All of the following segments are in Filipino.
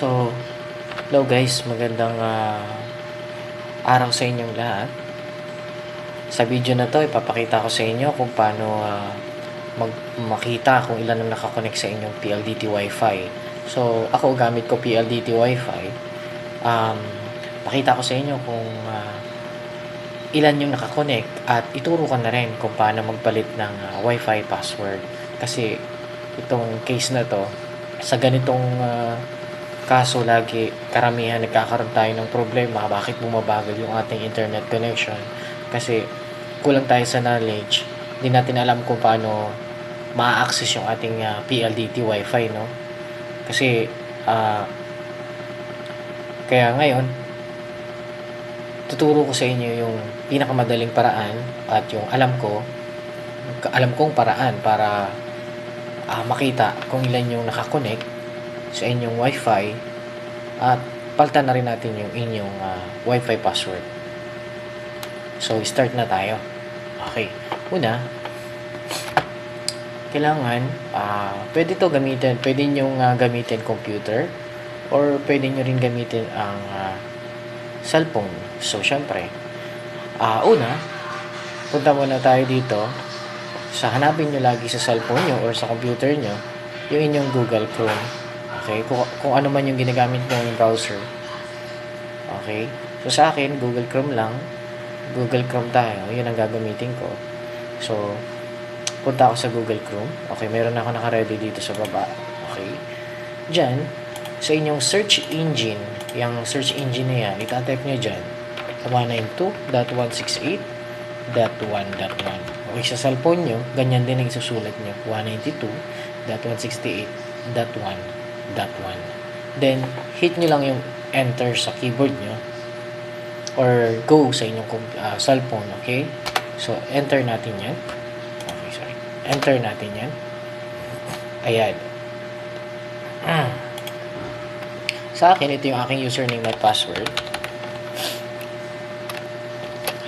So, hello guys, magandang ah, araw sa inyong lahat. Sa video na to, ipapakita ko sa inyo kung paano ah, mag makita kung ilan ang nakakonect sa inyong PLDT Wi-Fi. So, ako gamit ko PLDT Wi-Fi. Um, pakita ko sa inyo kung ah, ilan yung nakakonect at ituro ko na rin kung paano magpalit ng ah, Wi-Fi password. Kasi itong case na to, sa ganitong ah, kaso lagi karamihan nagkakaroon tayo ng problema bakit bumabagal yung ating internet connection? Kasi kulang tayo sa knowledge hindi natin alam kung paano ma-access yung ating ah, PLDT wifi no? Kasi ah, kaya ngayon tuturo ko sa inyo yung pinakamadaling paraan at yung alam ko alam kong paraan para ah, makita kung ilan yung nakakonect sa inyong wifi at paltan na rin natin yung inyong ah, wifi password. So, start na tayo. Okay. Una, kailangan, ah pwede to gamitin, pwede nyo nga gamitin computer or pwede nyo rin gamitin ang ah, cellphone. So, syempre, ah una, punta muna tayo dito sa hanapin nyo lagi sa cellphone nyo or sa computer nyo yung inyong Google Chrome. Okay? Kung, kung ano man yung ginagamit nyo yung browser. Okay? So, sa akin, Google Chrome lang. Google Chrome tayo. Yun ang gagamitin ko. So, punta ako sa Google Chrome. Okay, meron ako naka-ready dito sa baba. Okay. Diyan, sa inyong search engine, yung search engine na yan, itatype nyo dyan, 192.168.1.1. Okay, sa cellphone nyo, ganyan din ang isusulat nyo, 192.168.1.1. Then, hit nyo lang yung enter sa keyboard nyo or go sa inyong ah, cellphone, okay? So, enter natin yan. Okay, sorry. Enter natin yan. Ayan. Sa akin, ito yung aking username at password.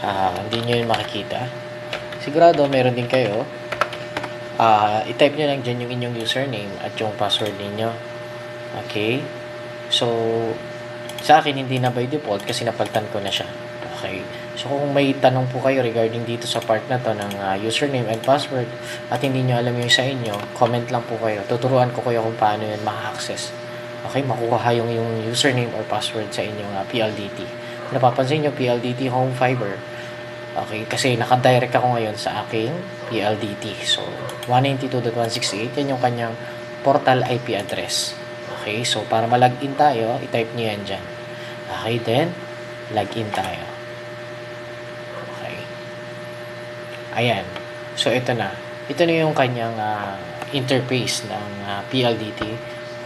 Ah, hindi nyo yun makikita. Sigurado, meron din kayo. Ah, i-type nyo lang dyan yung inyong username at yung password ninyo. Okay? So, sa akin, hindi na by default kasi napalitan ko na siya. Okay? So, kung may tanong po kayo regarding dito sa part na to ng ah, username and password at hindi nyo alam yung sa inyo, comment lang po kayo. Tuturuan ko kayo kung paano yun ma-access. Okay? Makuha yung, yung username or password sa inyong ah, PLDT. Napapansin nyo, PLDT Home Fiber. Okay? Kasi nakadirect ako ngayon sa aking PLDT. So, 192.168, yan yung kanyang portal IP address. Okay? So, para mag-login tayo, i-type nyo yan dyan. Okay? Then, login tayo. Okay. Ayan. So, ito na. Ito na yung kanyang ah, interface ng ah, PLDT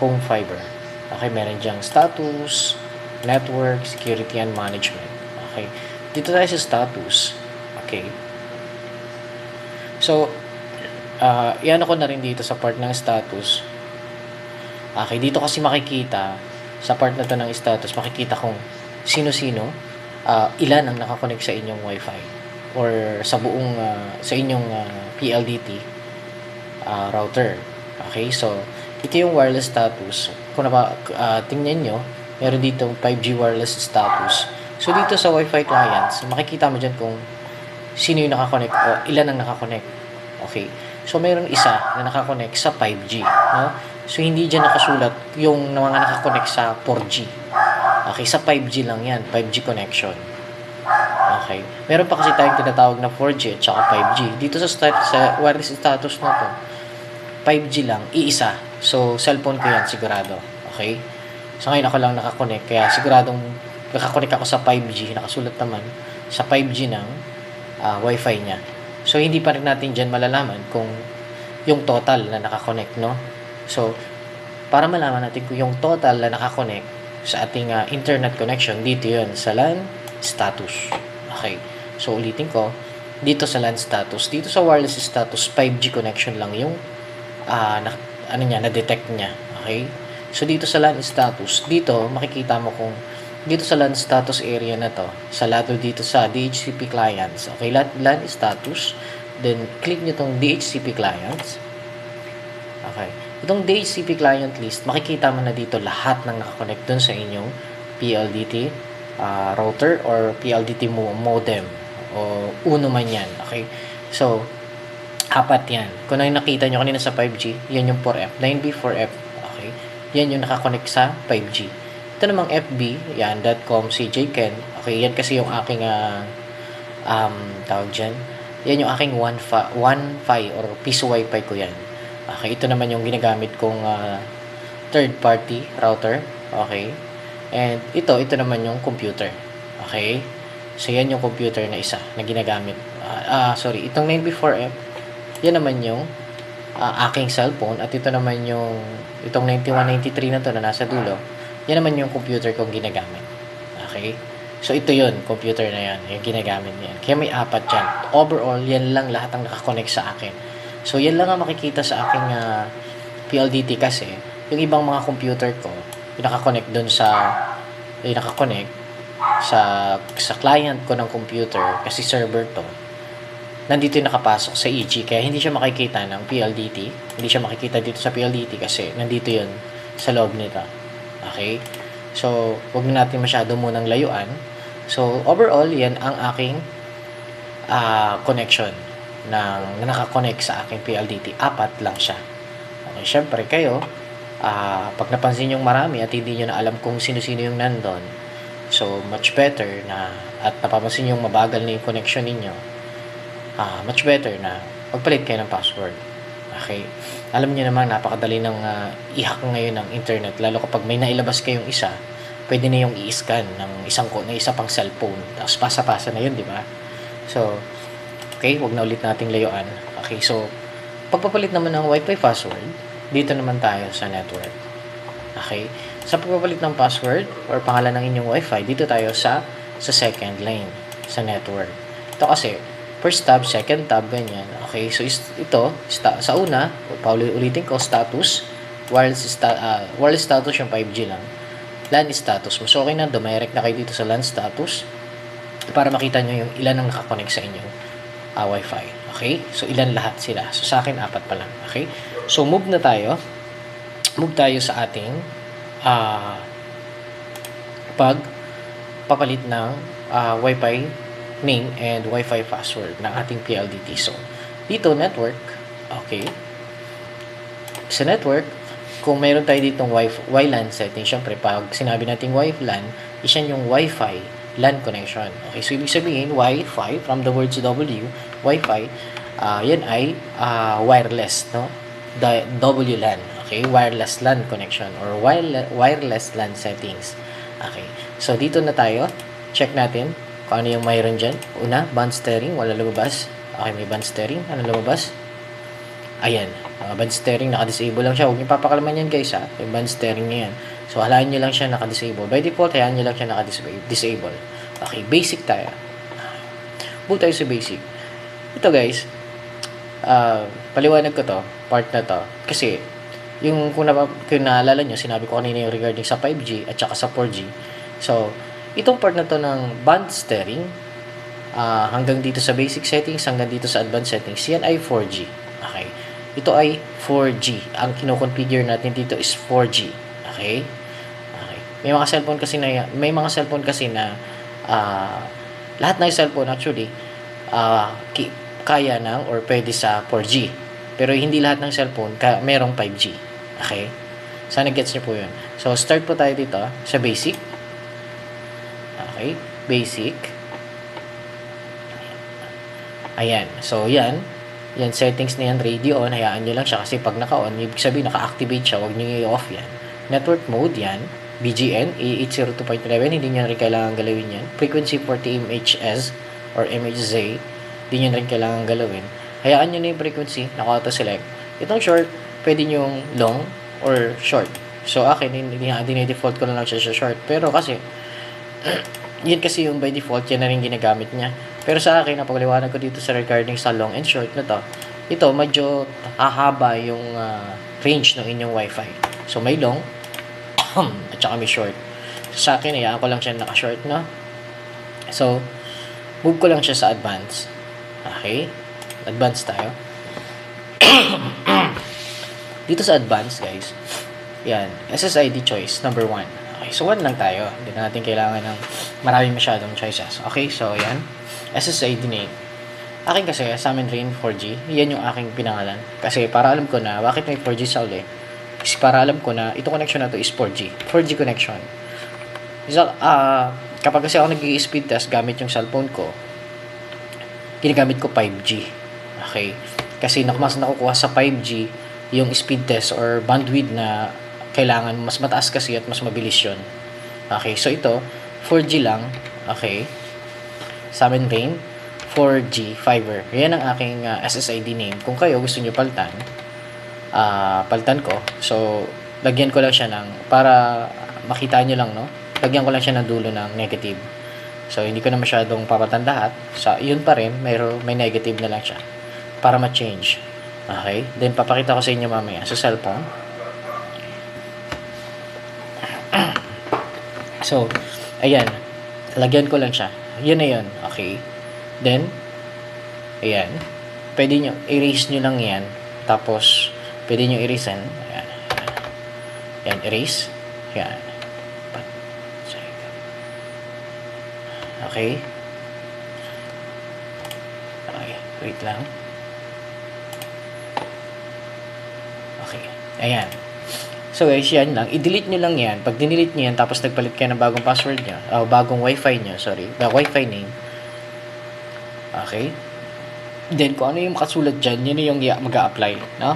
Home Fiber. Okay, meron diyang status, network, security, and management. Okay. Dito tayo sa status. Okay. So, uh, iyan ako na rin dito sa part ng status. Okay, dito kasi makikita sa part na to ng status, makikita kung sino-sino, uh, ilan ang nakakonect sa inyong wifi or sa buong uh, sa inyong uh, PLDT uh, router. Okay, so ito yung wireless status. Kung napa, uh, tingnan nyo, meron dito 5G wireless status. So dito sa wifi clients, makikita mo dyan kung sino yung nakakonect o ilan ang nakakonect. Okay. So meron isa na nakakonect sa 5G, no? So hindi diyan nakasulat yung mga nakakonect sa 4G. Okay, sa 5G lang 'yan, 5G connection. Okay. Meron pa kasi tayong tinatawag na 4G at saka 5G. Dito sa start, sa wireless status na to, 5G lang, iisa. So, cellphone ko yan, sigurado. Okay? So, ngayon ako lang nakakonect. Kaya siguradong nakakonect ako sa 5G. Nakasulat naman sa 5G ng uh, wifi niya. So, hindi pa rin natin dyan malalaman kung yung total na nakakonect, no? So, para malaman natin kung yung total na nakakonect sa ating uh, internet connection, dito yun, sa LAN status. Okay. So, ulitin ko, dito sa LAN status, dito sa wireless status, 5G connection lang yung uh, na, ano niya, na-detect niya. Okay? So, dito sa LAN status, dito, makikita mo kung dito sa LAN status area na to, sa lado dito sa DHCP clients. Okay, LAN, LAN status. Then, click nyo tong DHCP clients. Okay. Itong DHCP client list, makikita mo na dito lahat ng nakakonect dun sa inyong PLDT ah, router or PLDT mo- modem o uno man yan. Okay? So, apat yan. Kung ano yung nakita nyo kanina sa 5G, yan yung 4F. 9B, 4F. Okay? Yan yung nakakonect sa 5G. Ito namang FB, yan, .com, CJ Ken. Okay, yan kasi yung aking, ah, um, tawag dyan. Yan yung aking Wi-Fi, Wi-Fi or piece Wi-Fi ko yan. Okay, ito naman yung ginagamit kong ah, third party router. Okay. And ito, ito naman yung computer. Okay. So, yan yung computer na isa na ginagamit. Ah, ah, sorry, itong 9B4F, yan naman yung ah, aking cellphone at ito naman yung itong 9193 na to na nasa dulo. Yan naman yung computer kong ginagamit. Okay? So, ito yun, computer na yan, yung ginagamit niyan. Kaya may apat yan. Overall, yan lang lahat ang nakakonect sa akin. So, yan lang ang makikita sa aking ah, PLDT kasi, yung ibang mga computer ko, yung nakakonect dun sa, yung nakakonect sa, sa client ko ng computer, kasi server to, nandito yung nakapasok sa EG, kaya hindi siya makikita ng PLDT, hindi siya makikita dito sa PLDT kasi nandito yun sa loob nito. Okay? So, wag na natin masyado munang layuan. So, overall, yan ang aking ah, connection ng na nakakonect sa aking PLDT. Apat lang siya. Okay, syempre kayo, ah, pag napansin yung marami at hindi nyo na alam kung sino-sino yung nandun, so much better na at napapansin yung mabagal na yung connection ninyo, ah, much better na magpalit kayo ng password. Okay? Alam niyo naman, napakadali ng ah, i-hack ngayon ng internet. Lalo kapag may nailabas kayong isa, pwede na yung i-scan ng isang ko, ng isa pang cellphone. Tapos pasa-pasa na yun, di ba? So, okay, wag na ulit nating layuan. Okay, so, pagpapalit naman ng Wi-Fi password, dito naman tayo sa network. Okay? Sa pagpapalit ng password or pangalan ng inyong Wi-Fi, dito tayo sa sa second lane sa network. Ito kasi, first tab, second tab, ganyan. Okay, so is, ito, sa una, paulit-ulitin ko, status, wireless, sta, ah, wireless status yung 5G lang. LAN status. Mas okay na, dumirect na kayo dito sa LAN status para makita nyo yung ilan ang nakakonect sa inyong ah, Wi-Fi. Okay? So, ilan lahat sila. So, sa akin, apat pa lang. Okay? So, move na tayo. Move tayo sa ating ah pag papalit ng ah, Wi-Fi name and Wi-Fi password ng ating PLDT. So, dito, network. Okay. Sa network, kung meron tayo ditong WLAN setting, syempre, pag sinabi nating WLAN, isyan yung Wi-Fi LAN connection. Okay, so ibig sabihin, Wi-Fi, from the words W, Wi-Fi, ah yan ay ah, wireless, no? The WLAN, okay? Wireless LAN connection or wireless, LAN settings. Okay, so dito na tayo. Check natin kung ano yung mayroon dyan. Una, band steering, wala lumabas. Okay, may band steering. Ano lumabas? Ayan, mga band steering, naka-disable lang siya. Huwag niyo papakalaman yan guys ha. Yung band steering niya yan. So, halaan niyo lang siya naka-disable. By default, hayaan niyo lang siya naka-disable. Okay, basic tayo. Move tayo sa basic. Ito guys, ah paliwanag ko to, part na to. Kasi, yung kung, na, kung naalala nyo, sinabi ko kanina yung regarding sa 5G at saka sa 4G. So, itong part na to ng band steering, ah, hanggang dito sa basic settings, hanggang dito sa advanced settings, yan ay 4G. Okay. Ito ay 4G. Ang kinoconfigure natin dito is 4G. Okay? Okay. May mga cellphone kasi na may mga cellphone kasi na ah, lahat ng cellphone actually ki- kaya ng or pwede sa 4G. Pero hindi lahat ng cellphone ka merong 5G. Okay? Sana gets niyo po 'yun. So start po tayo dito sa basic. Okay? Basic. Ayan. So, yan. Yan, settings na yan, radio on. Hayaan nyo lang siya kasi pag naka-on, ibig sabihin, naka-activate siya. Huwag nyo i-off yan. Network mode, yan. BGN, A802.11. Hindi nyo rin kailangan galawin yan. Frequency 40 MHz or MHz. Hindi nyo rin kailangan galawin. Hayaan nyo na yung frequency. Naka-auto-select. Itong short, pwede nyo long or short. So, akin, dinay-default ko na lang siya sa short. Pero kasi, yun kasi yung by default, yan na rin ginagamit niya. Pero sa akin, napagaliwanag ko dito sa regarding sa long and short na to, ito, medyo hahaba yung ah, range ng inyong wifi. So, may long, at saka may short. Sa akin, hayaan ko lang siya naka-short na. So, move ko lang siya sa advance. Okay? Advance tayo. Dito sa advanced, guys, yan, SSID choice, number 1. Okay, so 1 lang tayo. Hindi na natin kailangan ng maraming masyadong choices. Okay, so yan, SSID name. Akin kasi, sa amin rin 4G, yan yung aking pinangalan. Kasi para alam ko na, bakit may 4G sa uli? Kasi para alam ko na, itong connection na to is 4G. 4G connection. So, ah, kapag kasi ako nag-speed test gamit yung cellphone ko, ginagamit ko 5G. Okay? Kasi mas nakukuha sa 5G yung speed test or bandwidth na kailangan mas mataas kasi at mas mabilis yun. Okay, so ito 4G lang. Okay. Sa amin rin 4G fiber. Yan ang aking ah, SSID name. Kung kayo gusto niyo palitan, ah palitan ko. So lagyan ko lang siya ng para makita niyo lang no. Lagyan ko lang siya ng dulo ng negative. So hindi ko na masyadong papatan lahat. Sa yun pa rin, may may negative na lang siya para ma-change. Okay? Then papakita ko sa inyo mamaya sa cellphone. So, ayan. Lagyan ko lang siya. Yun na yun. Okay. Then, ayan. Pwede nyo, erase nyo lang yan. Tapos, pwede nyo erasean. Ayan. Ayan, erase. Ayan. Okay. Okay, wait lang. Okay. Ayan. So guys, yan lang. I-delete nyo lang yan. Pag dinelete nyo yan, tapos nagpalit kayo ng bagong password nyo, o bagong wifi nyo, sorry, the wifi name. Okay. Then, kung ano yung makasulat dyan, yun yung mag-a-apply. No?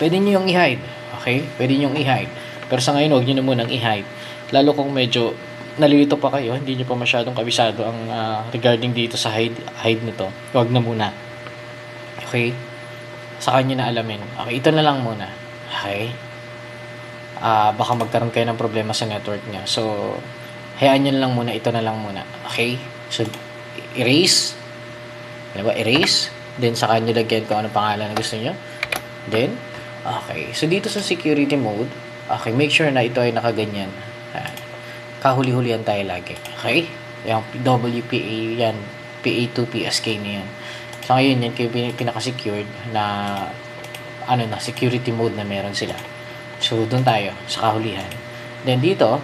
Pwede nyo yung i-hide. Okay? Pwede nyo yung i-hide. Pero sa ngayon, huwag nyo na munang i-hide. Lalo kung medyo nalilito pa kayo, hindi nyo pa masyadong kabisado ang ah, regarding dito sa hide, hide nito. Huwag na muna. Okay? Sa kanya na alamin. Okay, ito na lang muna. Okay? ah baka magkaroon kayo ng problema sa network niya. So, hayaan nyo na lang muna. Ito na lang muna. Okay? So, erase. Ano ba? Erase. Then, saka nyo lagyan kung ano pangalan na gusto nyo. Then, okay. So, dito sa security mode, okay, make sure na ito ay nakaganyan. Kahuli-hulihan tayo lagi. Okay? Yung WPA, yan. PA2, PSK na yan. So, ngayon, yan kayo pin- pinaka-secured na ano na, security mode na meron sila. So, doon tayo sa kahulihan. Then, dito,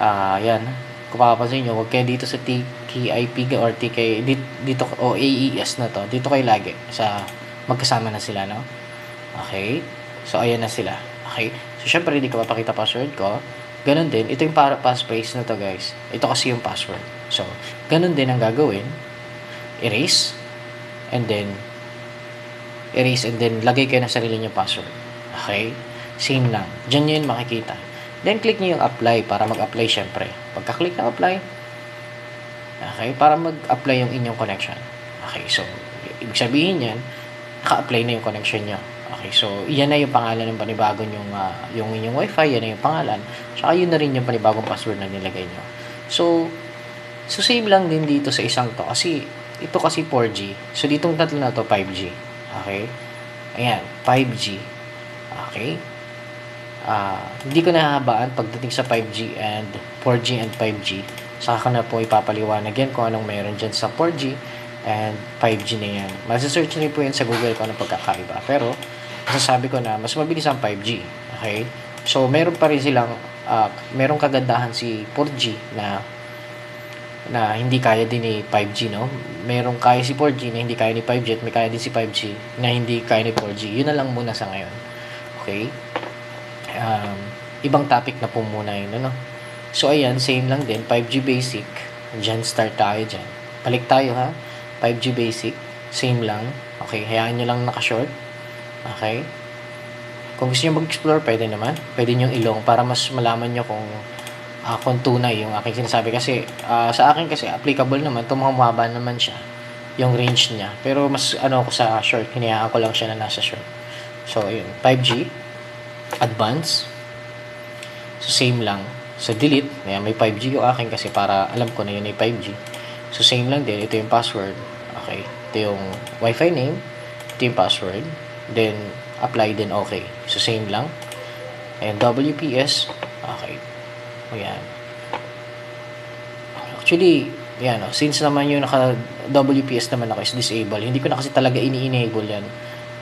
ah yan, kung papapansin nyo, huwag kayo dito sa TKIP or TK, dito, dito, o AES na to, dito kayo lagi, sa, magkasama na sila, no? Okay? So, ayan na sila. Okay? So, syempre, hindi ko papakita password ko. Ganon din, ito yung para passphrase na to, guys. Ito kasi yung password. So, ganon din ang gagawin. Erase. And then, erase and then lagay kayo ng sarili nyo password. Okay? Same lang. Diyan nyo yun makikita. Then, click nyo yung apply para mag-apply syempre. Pagka-click ng apply, okay, para mag-apply yung inyong connection. Okay, so, ibig sabihin yan, naka-apply na yung connection nyo. Okay, so, yan na yung pangalan ng panibagong yung, ah, yung inyong wifi, yan na yung pangalan. Tsaka yun na rin yung panibagong password na nilagay nyo. So, so same lang din dito sa isang to. Kasi, ito kasi 4G. So, ditong tatlo na to, 5G. Okay? Ayan, 5G. Okay? Ah, hindi ko nahahabaan pagdating sa 5G and 4G and 5G. Saka ko na po ipapaliwanag yan kung anong meron dyan sa 4G and 5G na yan. Masa-search nyo po yan sa Google kung anong pagkakaiba. Pero, masasabi ko na mas mabilis ang 5G. Okay? So, meron pa rin silang, ah, merong kagandahan si 4G na na hindi kaya din ni 5G, no? Merong kaya si 4G na hindi kaya ni 5G at may kaya din si 5G na hindi kaya ni 4G. Yun na lang muna sa ngayon. Okay? Um, ibang topic na po muna yun, ano? So, ayan, same lang din. 5G basic. Diyan start tayo dyan. Balik tayo, ha? 5G basic. Same lang. Okay, hayaan nyo lang naka-short. Okay? Kung gusto nyo mag-explore, pwede naman. Pwede nyo ilong para mas malaman nyo kung uh, kung tunay yung aking sinasabi. Kasi ah, sa akin kasi applicable naman, tumahaba naman siya yung range niya. Pero mas ano ako sa short, hinayaan ko lang siya na nasa short. So, yun. 5G, advance. So, same lang. So, delete. Ayan, may 5G yung akin kasi para alam ko na yun ay 5G. So, same lang din. Ito yung password. Okay. Ito yung Wi-Fi name. Ito yung password. Then, apply din okay. So, same lang. And WPS. Okay. Ayan. Actually, yan oh, since naman yung naka WPS naman ako is disable, hindi ko na kasi talaga ini-enable yan.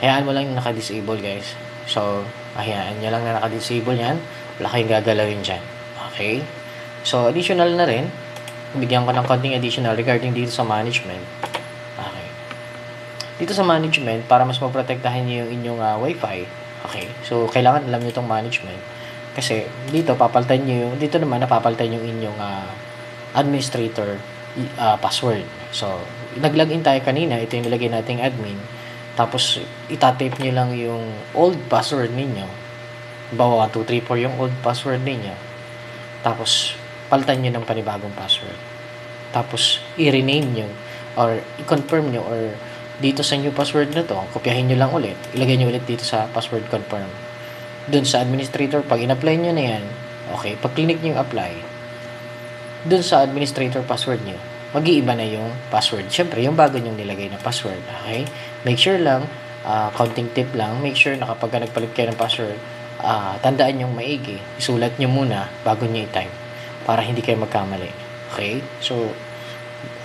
Hayaan mo lang yung naka-disable guys. So, hayaan nyo lang na naka-disable yan. Wala kayong gagalawin dyan. Okay? So, additional na rin. Bigyan ko ng konting additional regarding dito sa management. Dito sa management, para mas maprotektahan nyo yung inyong ah, wifi. Okay. So, kailangan alam nyo itong management. Kasi, dito, papalitan nyo yung, dito naman, napapalitan yung inyong ah, administrator ah, password. So, nag-login tayo kanina. Ito yung nilagay nating admin. Tapos, itatape nyo lang yung old password ninyo. Bawa 1, 2, 3, 4 yung old password ninyo. Tapos, palitan nyo ng panibagong password. Tapos, i-rename nyo or i-confirm nyo or dito sa new password na to, kopyahin nyo lang ulit. Ilagay nyo ulit dito sa password confirm. Dun sa administrator, pag in-apply nyo na yan, okay, pag clinic nyo yung apply, dun sa administrator password nyo, mag-iiba na yung password. Siyempre, yung bago nyong nilagay na password. Okay? Make sure lang, ah, counting tip lang, make sure na kapag ka nagpalit kayo ng password, ah, tandaan yung maigi. Isulat nyo muna bago nyo i-type para hindi kayo magkamali. Okay? So,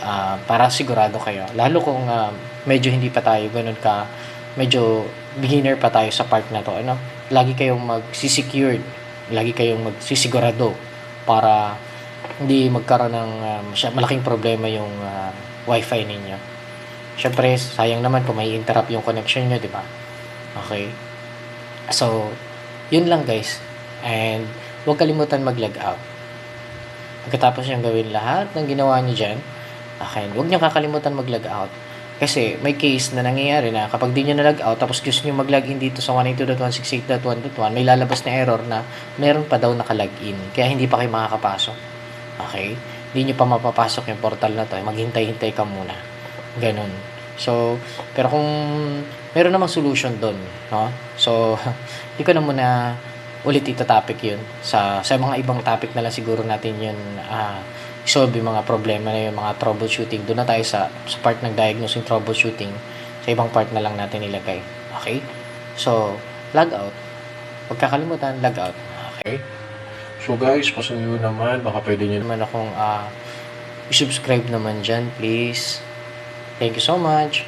ah, para sigurado kayo. Lalo kung ah, medyo hindi pa tayo ganun ka, medyo beginner pa tayo sa part na to. Ano? Lagi kayong mag-secured. Lagi kayong magsisigurado para hindi magkaroon ng masya- malaking problema yung ah, wifi ninyo. Siyempre, sayang naman kung may interrupt yung connection nyo, di ba? Okay? So, yun lang guys. And, huwag kalimutan mag-log out. Pagkatapos yung gawin lahat ng ginawa nyo dyan, okay, huwag nyo kakalimutan mag-log out. Kasi may case na nangyayari na kapag di nyo na-log out, tapos gusto nyo mag-login dito sa 192.168.1.1, may lalabas na error na meron pa daw naka-login. Kaya hindi pa kayo makakapasok. Okay? Hindi nyo pa mapapasok yung portal na to. Maghintay-hintay ka muna. Ganun. So, pero kung meron namang solution doon, no? So, hindi ko na muna ulit ito topic yun. Sa, sa mga ibang topic na lang siguro natin yun ah solve yung mga problema na yung mga troubleshooting. Doon na tayo sa, sa part ng diagnosing troubleshooting. Sa ibang part na lang natin ilagay. Okay? So, log out. Huwag kakalimutan, log out. Okay? So guys, pasuyo naman. Baka pwede nyo naman akong ah i-subscribe naman dyan, please. Thank you so much.